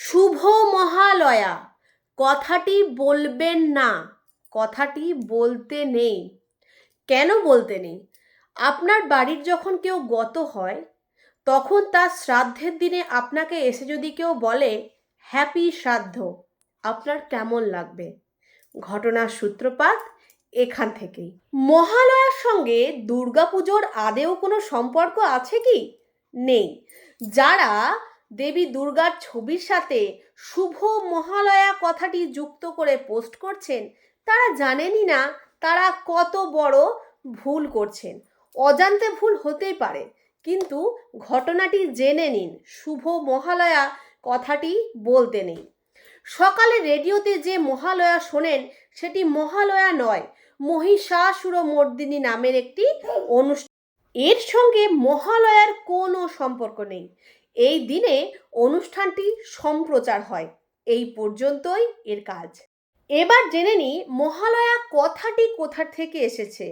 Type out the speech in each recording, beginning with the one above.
শুভ মহালয়া। কথাটি বলবেন না, কথাটি বলতে নেই। কেন বলতে নেই? আপনার বাড়ির যখন কেউ গত হয়, তখন তার শ্রাদ্ধের দিনে আপনাকে এসে যদি কেউ বলে, হ্যাপি শ্রাদ্ধ আপনার কেমন লাগবে? ঘটনার সূত্রপাত এখান থেকেই। মহালয়ার সঙ্গে দুর্গাপুজোর আদেও কোনো সম্পর্ক আছে কি? নেই। যারা দেবী দুর্গার ছবির সাথে শুভ মহালয়া কথাটি যুক্ত করে পোস্ট করছেন। তারা জানেনই না তারা কত বড় ভুল করছেন। অজান্তে ভুল হতেই পারে, কিন্তু ঘটনাটি জেনে নিন, শুভ মহালয়া কথাটি বলতে নেই। সকালে রেডিওতে যে মহালয়া শোনেন, সেটি মহালয়া নয় মহিষাসুর মর্দিনী নামের একটি অনুষ্ঠান। এর সঙ্গে মহালয়ার কোনো সম্পর্ক নেই। এই দিনে অনুষ্ঠানটি সম্প্রচার হয়। এই পর্যন্তই এর কাজ। এবার জেনে নিই মহালয়া কথাটি কোথা থেকে এসেছে।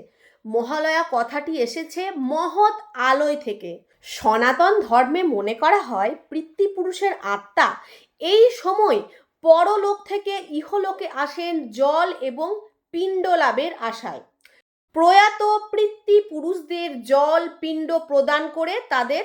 মহালয়া কথাটি এসেছে মহৎ আলোয় থেকে। সনাতন ধর্মে মনে করা হয় পিতৃপুরুষের আত্মা এই সময় পরলোক থেকে ইহলোকে আসেন জল এবং পিণ্ড লাভের আশায়। প্রয়াত পিতৃপুরুষদের জল, পিণ্ড প্রদান করে তাদের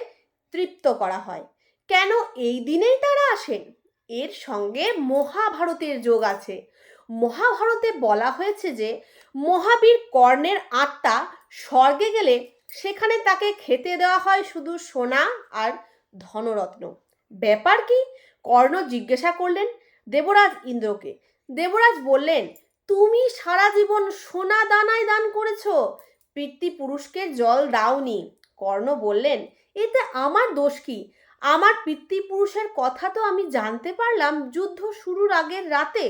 তৃপ্ত করা হয়। কেন এই দিনেই তারা আসেন? এর সঙ্গে মহাভারতের যোগ আছে। মহাভারতে বলা হয়েছে যে, মহাবীর কর্ণের আত্মা স্বর্গে গেলে সেখানে তাকে খেতে দেওয়া হয় শুধু সোনা আর ধনরত্ন। ব্যাপার কি? কর্ণ জিজ্ঞাসা করলেন দেবরাজ ইন্দ্রকে। দেবরাজ বললেন, তুমি সারা জীবন সোনা দানায় দান করেছ। পিতৃপুরুষকে জল দাওনি। কর্ণ বললেন, এতে আমার দোষ কি? আমার পিতৃপুরুষের কথা তো আমি জানতে পারলাম যুদ্ধ শুরুর আগের রাতে।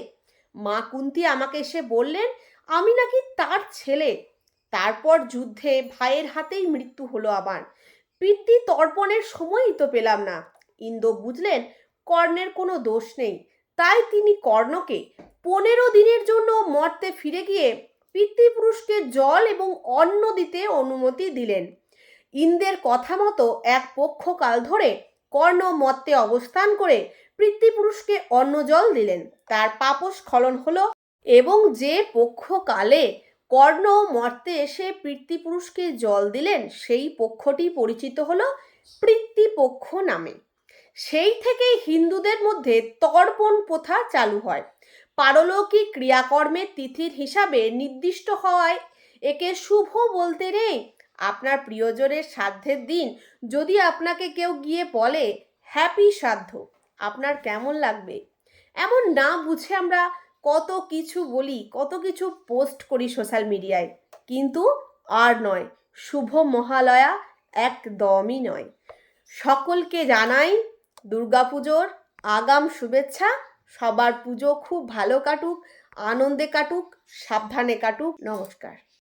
মা কুন্তি আমাকে এসে বললেন, আমি নাকি তার ছেলে। তারপর যুদ্ধে ভাইয়ের হাতেই মৃত্যু হলো আমার। পিতৃ তর্পণের সময়ই তো পেলাম না। ইন্দ্র বুঝলেন, কর্ণের কোনো দোষ নেই। তাই তিনি কর্ণকে পনেরো দিনের জন্য মর্তে ফিরে গিয়ে পিতৃপুরুষকে জল এবং অন্ন দিতে অনুমতি দিলেন। ইন্দ্রের কথা মতো এক পক্ষকাল ধরে কর্ণ মর্তে অবস্থান করে পিতৃপুরুষকে অন্ন জল দিলেন। তার পাপস খলন হলো এবং যে পক্ষকালে কর্ণ মর্তে এসে পিতৃপুরুষকে জল দিলেন, সেই পক্ষটি পরিচিত হলো পিতৃপক্ষ নামে। সেই থেকেই হিন্দুদের মধ্যে তর্পণ প্রথা চালু হয়। পারলৌকিক ক্রিয়াকর্মের তিথির হিসাবে নির্দিষ্ট হওয়ায় একে শুভ বলতে নেই আপনার প্রিয়জনের শ্রাদ্ধের দিন যদি আপনাকে কেউ গিয়ে বলে, হ্যাপি শ্রাদ্ধ আপনার কেমন লাগবে? এমন না বুঝে আমরা কত কিছু বলি, কত কিছু পোস্ট করি সোশ্যাল মিডিয়ায়। কিন্তু আর নয়, শুভ মহালয়া একদমই নয়। সকলকে জানাই দুর্গাপুজোর আগাম শুভেচ্ছা। সবার পুজো খুব ভালো কাটুক, আনন্দে কাটুক, সাবধানে কাটুক। নমস্কার।